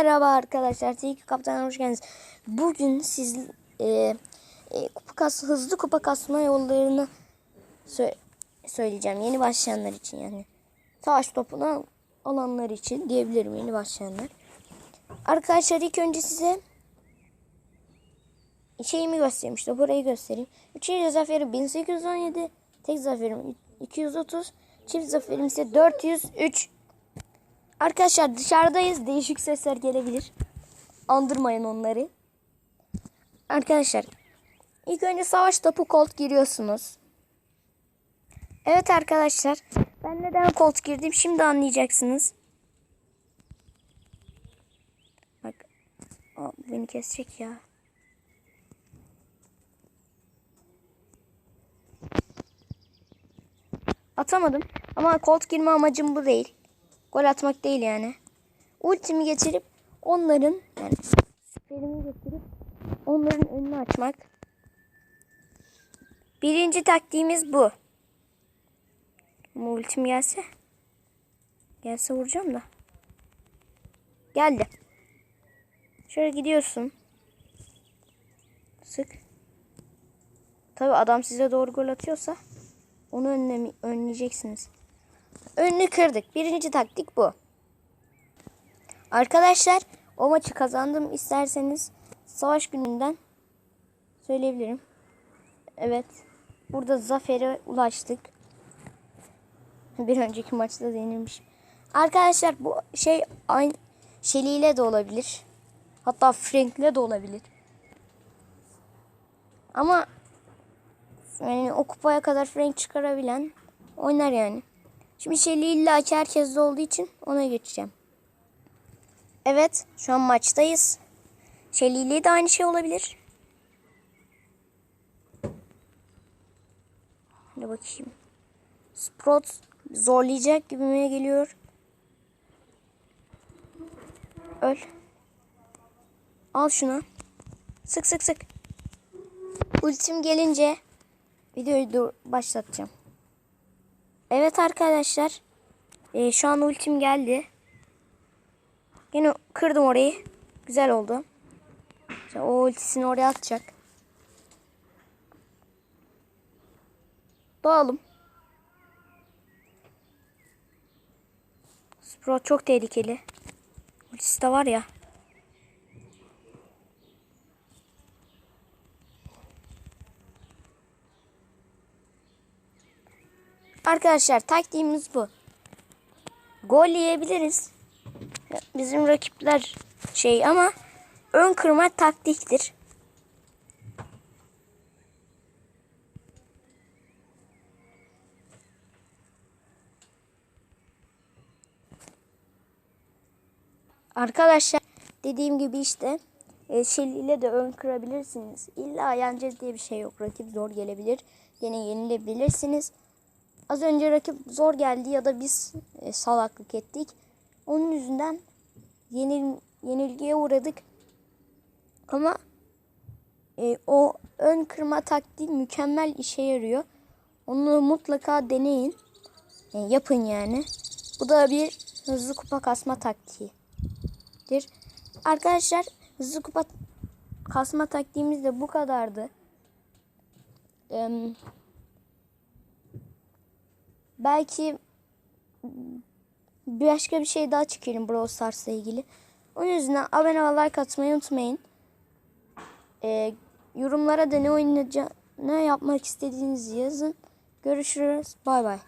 Merhaba arkadaşlar. Tilki Kaptan'a hoş geldiniz. Bugün siz e, e, kupa kas, hızlı kupa kasma yollarını sö- söyleyeceğim. Yeni başlayanlar için yani. Savaş topuna alanlar için diyebilirim yeni başlayanlar. Arkadaşlar ilk önce size şeyimi göstereyim işte burayı göstereyim. Üçüncü zaferim 1817, tek zaferim 230, çift zaferim ise 403. Arkadaşlar dışarıdayız. Değişik sesler gelebilir. Andırmayın onları. Arkadaşlar ilk önce savaş topu kolt giriyorsunuz. Evet arkadaşlar ben neden kolt girdim şimdi anlayacaksınız. Bak Aa, beni kesecek ya. Atamadım ama kolt girme amacım bu değil. Gol atmak değil yani. Ultimi getirip onların yani süperimi getirip onların önünü açmak. Birinci taktiğimiz bu. Ama ultim gelse. Gelse vuracağım da. Geldi. Şöyle gidiyorsun. Sık. Tabi adam size doğru gol atıyorsa onu önleme, önleyeceksiniz. Önünü kırdık. Birinci taktik bu. Arkadaşlar o maçı kazandım isterseniz savaş gününden söyleyebilirim. Evet. Burada zafere ulaştık. Bir önceki maçta denilmiş. Arkadaşlar bu şey aynı Shelly ile de olabilir. Hatta Frank ile de olabilir. Ama yani o kupaya kadar Frank çıkarabilen oynar yani. Şimdi Shelly illa ki herkeste olduğu için ona geçeceğim. Evet şu an maçtayız. İle de aynı şey olabilir. Hadi bakayım. Sprout zorlayacak gibime geliyor. Öl. Al şunu. Sık sık sık. Ultim gelince videoyu başlatacağım. Evet arkadaşlar. Ee, şu an ultim geldi. Yine kırdım orayı. Güzel oldu. İşte o ultisini oraya atacak. Doğalım. Sprout çok tehlikeli. Ultisi de var ya. Arkadaşlar taktiğimiz bu. Gol yiyebiliriz. Bizim rakipler şey ama ön kırma taktiktir. Arkadaşlar dediğim gibi işte e, ile de ön kırabilirsiniz. İlla yeneceğiz diye bir şey yok. Rakip zor gelebilir. Yine yenilebilirsiniz. Az önce rakip zor geldi ya da biz e, salaklık ettik. Onun yüzünden yenil, yenilgiye uğradık. Ama e, o ön kırma taktiği mükemmel işe yarıyor. Onu mutlaka deneyin. E, yapın yani. Bu da bir hızlı kupa kasma taktiğidir. Arkadaşlar hızlı kupa kasma taktiğimiz de bu kadardı. Eee belki başka bir şey daha çekelim Brawl Stars'la ilgili. Onun yüzden abone ve like atmayı unutmayın. Ee, yorumlara da ne oynayacağını ne yapmak istediğinizi yazın. Görüşürüz. Bay bay.